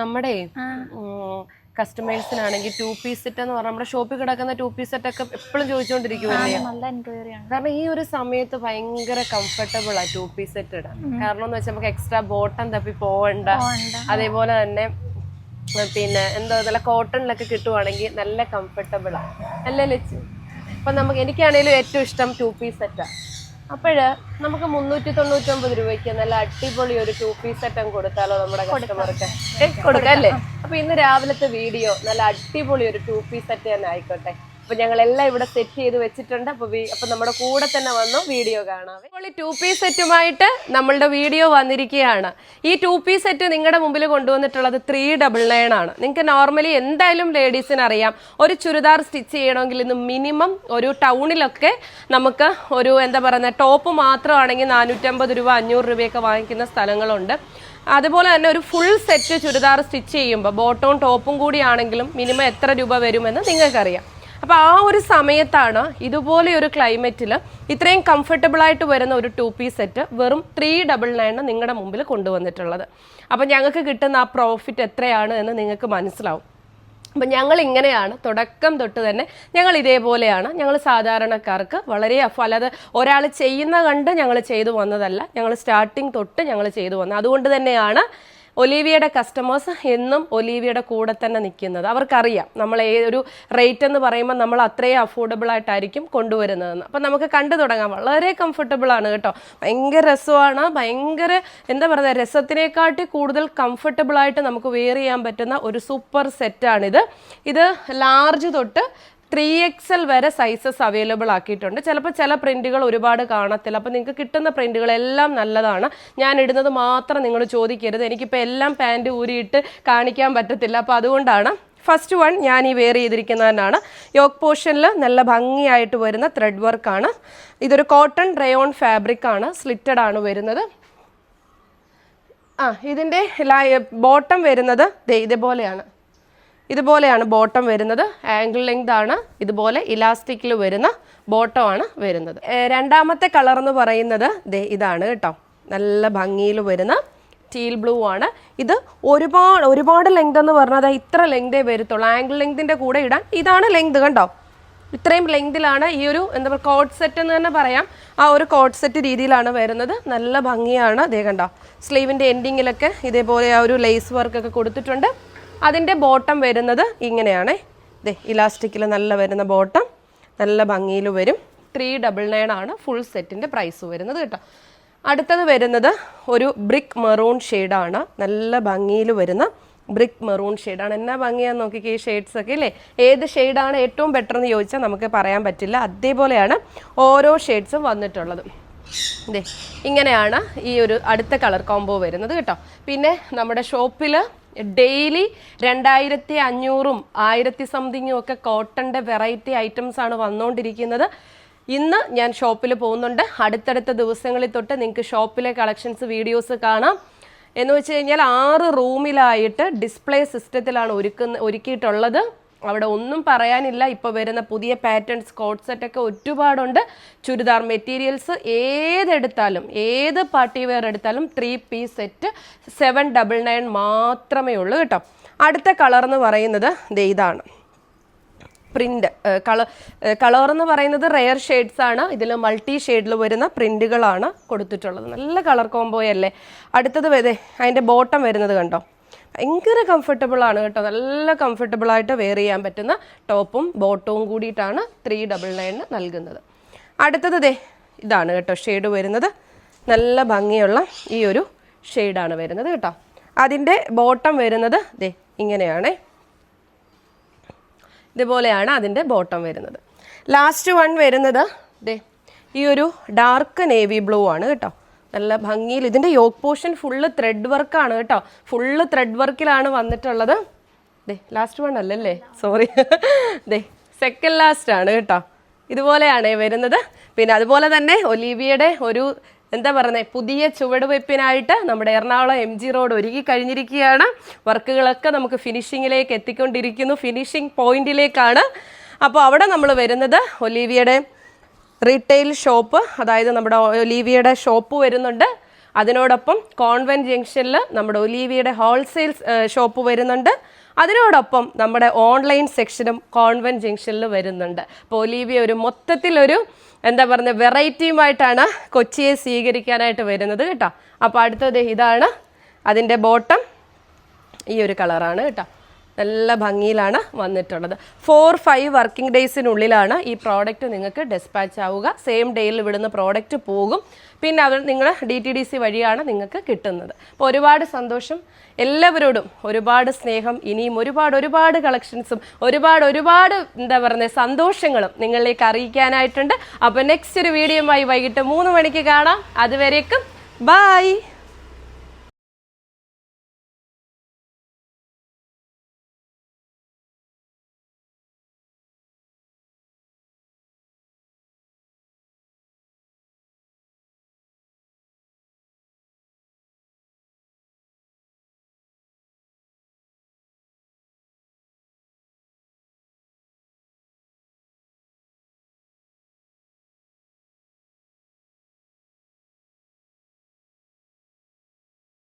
നമ്മുടെ. കസ്റ്റമേഴ്സിനാണെങ്കിൽ to piece set എന്ന് പറഞ്ഞാൽ നമ്മുടെ ഷോപ്പിൽ കിടക്കുന്ന ടു പീസ് സെറ്റ് ഒക്കെ എപ്പോഴും ചോദിച്ചുകൊണ്ടിരിക്കുമല്ലേ നല്ല എൻക്വയറി ആണ്. കാരണം ഈ ഒരു സമയത്ത് ഭയങ്കര കംഫർട്ടബിൾ ആ ടു പീസ് സെറ്റ് ഇടാൻ. കാരണം എന്ന് വെച്ചാൽ നമുക്ക് എക്സ്ട്രാ ബോട്ടം തപ്പി പോവണ്ട. അതേപോലെ തന്നെ പിന്നെ എന്താ നല്ല കോട്ടണിലൊക്കെ കിട്ടുവാണെങ്കിൽ നല്ല കംഫർട്ടബിൾ ആണ് അല്ലേ ലച്ചു? അപ്പൊ നമുക്ക് എനിക്കാണേലും ഏറ്റവും ഇഷ്ടം ടു പീസ് സെറ്റാ അപ്പോഴ് നമുക്ക് മുന്നൂറ്റി തൊണ്ണൂറ്റൊമ്പത് രൂപയ്ക്ക് നല്ല അടിപൊളി ഒരു ടു പീസ് സെറ്റ് കൊടുത്താലോ നമ്മുടെ കസ്റ്റമർക്ക് കൊടുക്കാം അല്ലേ? അപ്പൊ ഇന്ന് രാവിലത്തെ വീഡിയോ നല്ല അടിപൊളി ഒരു ടു പീസ് സെറ്റ് തന്നെ ആയിക്കോട്ടെ. അപ്പൊ ഞങ്ങൾ എല്ലാം ഇവിടെ സെറ്റ് ചെയ്ത് വെച്ചിട്ടുണ്ട്. അപ്പൊ അപ്പൊ നമ്മുടെ കൂടെ തന്നെ വന്നു വീഡിയോ കാണാം ഇപ്പോൾ ഈ ടു പീസ് സെറ്റുമായിട്ട് നമ്മളുടെ വീഡിയോ വന്നിരിക്കുകയാണ്. ഈ ടു പീസ് സെറ്റ് നിങ്ങളുടെ മുമ്പിൽ കൊണ്ടുവന്നിട്ടുള്ളത് ത്രീ ഡബിൾ നയൻ ആണ്. നിങ്ങൾക്ക് നോർമലി എന്തായാലും ലേഡീസിന് അറിയാം. ഒരു ചുരിദാർ സ്റ്റിച്ച് ചെയ്യണമെങ്കിൽ ഇന്ന് മിനിമം ഒരു ടൗണിലൊക്കെ നമുക്ക് ഒരു എന്താ പറയുന്ന ടോപ്പ് മാത്രമാണെങ്കിൽ നാനൂറ്റമ്പത് രൂപ അഞ്ഞൂറ് രൂപയൊക്കെ വാങ്ങിക്കുന്ന സ്ഥലങ്ങളുണ്ട്. അതുപോലെ തന്നെ ഒരു ഫുൾ സെറ്റ് ചുരിദാർ സ്റ്റിച്ച് ചെയ്യുമ്പോൾ ബോട്ടവും ടോപ്പും കൂടിയാണെങ്കിലും മിനിമം എത്ര രൂപ വരുമെന്ന് നിങ്ങൾക്കറിയാം. അപ്പോൾ ആ ഒരു സമയത്താണ് ഇതുപോലെ ഒരു ക്ലൈമറ്റിൽ ഇത്രയും കംഫർട്ടബിൾ ആയിട്ട് വരുന്ന ഒരു ടു പീസ് സെറ്റ് വെറും ത്രീ ഡബിൾ നയൻ നിങ്ങളുടെ മുമ്പിൽ കൊണ്ടുവന്നിട്ടുള്ളത്. അപ്പോൾ ഞങ്ങൾക്ക് കിട്ടുന്ന ആ പ്രോഫിറ്റ് എത്രയാണ് എന്ന് നിങ്ങൾക്ക് മനസ്സിലാവും. അപ്പം ഞങ്ങൾ ഇങ്ങനെയാണ് തുടക്കം തൊട്ട് തന്നെ ഞങ്ങൾ ഇതേപോലെയാണ്. ഞങ്ങൾ സാധാരണക്കാർക്ക് വളരെ അല്ലാതെ ഒരാൾ ചെയ്യുന്ന കണ്ട് ഞങ്ങൾ ചെയ്തു വന്നതല്ല. ഞങ്ങൾ സ്റ്റാർട്ടിങ് തൊട്ട് ഞങ്ങൾ ചെയ്തു വന്നത്. അതുകൊണ്ട് തന്നെയാണ് ഒലീവിയയുടെ കസ്റ്റമേഴ്സ് എന്നും ഒലീവിയയുടെ കൂടെ തന്നെ നിൽക്കുന്നത്. അവർക്കറിയാം നമ്മൾ ഏതൊരു റേറ്റ് എന്ന് പറയുമ്പോൾ നമ്മൾ അത്രയും അഫോർഡബിൾ ആയിട്ടായിരിക്കും കൊണ്ടുവരുന്നതെന്ന്. അപ്പം നമുക്ക് കണ്ടു തുടങ്ങാം. വളരെ കംഫർട്ടബിൾ ആണ് കേട്ടോ. ഭയങ്കര രസമാണ്. ഭയങ്കര എന്താ പറയുക രസത്തിനെക്കാട്ടി കൂടുതൽ കംഫർട്ടബിൾ ആയിട്ട് നമുക്ക് വെയർ ചെയ്യാൻ പറ്റുന്ന ഒരു സൂപ്പർ സെറ്റാണിത് ഇത് ലാർജ് തൊട്ട് ത്രീ എക്സ് എൽ വരെ സൈസസ് അവൈലബിൾ ആക്കിയിട്ടുണ്ട്. ചിലപ്പോൾ ചില പ്രിന്റുകൾ ഒരുപാട് കാണത്തില്ല. അപ്പോൾ നിങ്ങൾക്ക് കിട്ടുന്ന പ്രിന്റുകളെല്ലാം നല്ലതാണ്. ഞാൻ ഇടുന്നത് മാത്രം നിങ്ങൾ ചോദിക്കരുത്. എനിക്കിപ്പോൾ എല്ലാം പാന്റ് ഊരിയിട്ട് കാണിക്കാൻ പറ്റത്തില്ല. അപ്പോൾ അതുകൊണ്ടാണ് ഫസ്റ്റ് വൺ ഞാൻ ഈ വെയർ ചെയ്തിരിക്കുന്നതിനാണ് യോക്ക് പോർഷനിൽ നല്ല ഭംഗിയായിട്ട് വരുന്ന ത്രെഡ് വർക്കാണ് ഇതൊരു കോട്ടൺ റയോൺ ഫാബ്രിക് ആണ്. സ്ലിറ്റഡ് ആണ് വരുന്നത്. ആ ഇതിന്റെ ബോട്ടം വരുന്നത് ഇതേപോലെയാണ്. ഇതുപോലെയാണ് ബോട്ടം വരുന്നത്. ആംഗിൾ ലെങ്ത് ആണ് ഇതുപോലെ ഇലാസ്റ്റിക്കിൽ വരുന്ന ബോട്ടം ആണ് വരുന്നത്. രണ്ടാമത്തെ കളർ എന്ന് പറയുന്നത് ഇതാണ് കേട്ടോ. നല്ല ഭംഗിയിൽ വരുന്ന ടീൽ ബ്ലൂ ആണ്. ഇത് ഒരുപാട് ഒരുപാട് ലെങ്ത് എന്ന് പറഞ്ഞാൽ ഇത്ര ലെങ്തേ വരത്തുള്ളൂ. ആംഗിൾ ലെങ്തിന്റെ കൂടെ ഇടാൻ ഇതാണ് ലെങ്ത് കണ്ടോ? ഇത്രയും ലെങ്തിലാണ് ഈ ഒരു എന്താ പറയുക കോട്ട് സെറ്റ് എന്ന് തന്നെ പറയാം. ആ ഒരു കോട്ട് സെറ്റ് രീതിയിലാണ് വരുന്നത്. നല്ല ഭംഗിയാണ് ദേ കണ്ടോ. സ്ലീവിന്റെ എൻഡിങ്ങിലൊക്കെ ഇതേപോലെ ആ ഒരു ലേസ് വർക്കൊക്കെ കൊടുത്തിട്ടുണ്ട്. അതിന്റെ ബോട്ടം വരുന്നത് ഇങ്ങനെയാണ്. ദേ ഇലാസ്റ്റിക്കിൽ നല്ല വരുന്ന ബോട്ടം. നല്ല ഭംഗിയിൽ വരും. ത്രീ ഡബിൾ നയൻ ആണ് ഫുൾ സെറ്റിന്റെ പ്രൈസ് വരുന്നത് കേട്ടോ. അടുത്തത് വരുന്നത് ഒരു ബ്രിക്ക് മെറൂൺ ഷെയ്ഡാണ് നല്ല ഭംഗിയിൽ വരുന്ന ബ്രിക്ക് മെറൂൺ ഷെയ്ഡാണ് എന്നാ ഭംഗിയാന്ന് നോക്കിക്കേ ഈ ഷെയ്ഡ്സ് ഒക്കെ അല്ലേ ഏത് ഷെയ്ഡാണ് ഏറ്റവും ബെറ്റർ എന്ന് ചോദിച്ചാൽ നമുക്ക് പറയാൻ പറ്റില്ല. അതേപോലെയാണ് ഓരോ ഷെയ്ഡ്സും വന്നിട്ടുള്ളത്. ഇതേ ഇങ്ങനെയാണ് ഈ ഒരു അടുത്ത കളർ കോംബോ വരുന്നത് കേട്ടോ. പിന്നെ നമ്മുടെ ഷോപ്പിൽ ഡെയിലി രണ്ടായിരത്തി അഞ്ഞൂറും ആയിരത്തി സംതിങ്ങും ഒക്കെ കോട്ടന്റെ വെറൈറ്റി ഐറ്റംസ് ആണ് വന്നുകൊണ്ടിരിക്കുന്നത് ഇന്ന് ഞാൻ ഷോപ്പിൽ പോകുന്നുണ്ട്. അടുത്തടുത്ത ദിവസങ്ങളിൽ തൊട്ട് നിങ്ങൾക്ക് ഷോപ്പിലെ കളക്ഷൻസ് വീഡിയോസ് കാണാം. എന്ന് വെച്ച് കഴിഞ്ഞാൽ ആറ് റൂമിലായിട്ട് ഡിസ്പ്ലേ സിസ്റ്റത്തിലാണ് ഒരുക്കുന്ന ഒരുക്കിയിട്ടുള്ളത്. അവിടെ ഒന്നും പറയാനില്ല. ഇപ്പോൾ വരുന്ന പുതിയ പാറ്റേൺസ് കോട്ട് സെറ്റൊക്കെ ഒരുപാടുണ്ട്. ചുരിദാർ മെറ്റീരിയൽസ് ഏതെടുത്താലും ഏത് പാർട്ടി വെയർ എടുത്താലും three piece set seven double nine മാത്രമേ ഉള്ളൂ കേട്ടോ. അടുത്ത കളർ എന്ന് പറയുന്നത് ഇതാണ്. പ്രിന്റ് കളർ കളർ എന്ന് പറയുന്നത് റെയർ ഷെയ്ഡ്സ് ആണ്. ഇതിൽ മൾട്ടി ഷെയ്ഡിൽ വരുന്ന പ്രിന്റുകളാണ് കൊടുത്തിട്ടുള്ളത്. നല്ല കളർ കോംബോയല്ലേ അടുത്തത് വരെ അതിന്റെ ബോട്ടം വരുന്നത് കണ്ടോ? ഭയങ്കര കംഫർട്ടബിൾ ആണ് കേട്ടോ. നല്ല കംഫർട്ടബിൾ ആയിട്ട് വെയർ ചെയ്യാൻ പറ്റുന്ന ടോപ്പും ബോട്ടവും കൂടിയിട്ടാണ് ത്രീ ഡബിൾ നയന് നൽകുന്നത്. അടുത്തത് ദേ ഇതാണ് കേട്ടോ ഷെയ്ഡ് വരുന്നത്. നല്ല ഭംഗിയുള്ള ഈ ഒരു ഷെയ്ഡാണ് വരുന്നത് കേട്ടോ. അതിന്റെ ബോട്ടം വരുന്നത് ദേ ഇങ്ങനെയാണ്. ഇതുപോലെയാണ് അതിന്റെ ബോട്ടം വരുന്നത്. ലാസ്റ്റ് വൺ വരുന്നത് ദേ ഈ ഒരു ഡാർക്ക് നേവി ബ്ലൂ ആണ് കേട്ടോ. നല്ല ഭംഗിയിൽ. ഇതിന്റെ യോക്ക് പോർഷൻ ഫുള്ള് ത്രെഡ് വർക്കാണ് കേട്ടോ. ഫുള്ള് ത്രെഡ് വർക്കിലാണ് വന്നിട്ടുള്ളത്. ദേ ലാസ്റ്റ് വൺ അല്ലല്ലേ? സോറി ദേ സെക്കൻഡ് ലാസ്റ്റ് ആണ് കേട്ടോ. ഇതുപോലെയാണ് വരുന്നത്. പിന്നെ അതുപോലെ തന്നെ ഒലീവിയയുടെ ഒരു എന്താ പറയുന്നത് പുതിയ ചുവടുവയ്പ്പിനായിട്ട് നമ്മുടെ എറണാകുളം എം ജി റോഡ് ഒരുങ്ങി കഴിഞ്ഞിരിക്കുകയാണ്. വർക്കുകളൊക്കെ നമുക്ക് ഫിനിഷിങ്ങിലേക്ക് എത്തിക്കൊണ്ടിരിക്കുന്നു. ഫിനിഷിംഗ് പോയിന്റിലേക്കാണ് അപ്പോൾ അവിടെ നമ്മൾ വരുന്നത് ഒലീവിയയുടെ റീറ്റെയിൽ ഷോപ്പ് അതായത് നമ്മുടെ ഒലീവിയയുടെ ഷോപ്പ് വരുന്നുണ്ട്. അതിനോടൊപ്പം കോൺവെന്റ് ജംഗ്ഷനിൽ നമ്മുടെ ഒലീവിയയുടെ ഹോൾസെയിൽ ഷോപ്പ് വരുന്നുണ്ട്. അതിനോടൊപ്പം നമ്മുടെ ഓൺലൈൻ സെക്ഷനും കോൺവെന്റ് ജംഗ്ഷനിൽ വരുന്നുണ്ട്. അപ്പോൾ ഒലീവിയ ഒരു മൊത്തത്തിലൊരു എന്താ പറയുക വെറൈറ്റിയുമായിട്ടാണ് കൊച്ചിയെ സ്വീകരിക്കാനായിട്ട് വരുന്നത് കേട്ടോ. അപ്പോൾ അടുത്തത് ഇതാണ്. അതിന്റെ ബോട്ടം ഈ ഒരു കളറാണ് കേട്ടോ. നല്ല ഭംഗിയിലാണ് വന്നിട്ടുള്ളത്. ഫോർ ഫൈവ് വർക്കിംഗ് ഡേയ്സിനുള്ളിലാണ് ഈ പ്രോഡക്റ്റ് നിങ്ങൾക്ക് ഡെസ്പാച്ച് ആവുക. സെയിം ഡേയിൽ ഇവിടുന്ന് പ്രോഡക്റ്റ് പോകും. പിന്നെ അവർ നിങ്ങൾ ഡി ടി ഡി സി വഴിയാണ് നിങ്ങൾക്ക് കിട്ടുന്നത്. അപ്പോൾ ഒരുപാട് സന്തോഷം. എല്ലാവരോടും ഒരുപാട് സ്നേഹം. ഇനിയും ഒരുപാട് ഒരുപാട് കളക്ഷൻസും ഒരുപാട് ഒരുപാട് എന്താ പറയുന്നത് സന്തോഷങ്ങളും നിങ്ങളിലേക്ക് അറിയിക്കാനായിട്ടുണ്ട്. അപ്പോൾ നെക്സ്റ്റ് ഒരു വീഡിയോയുമായി വൈകിട്ട് മൂന്ന് മണിക്ക് കാണാം. അതുവരേക്കും ബായ്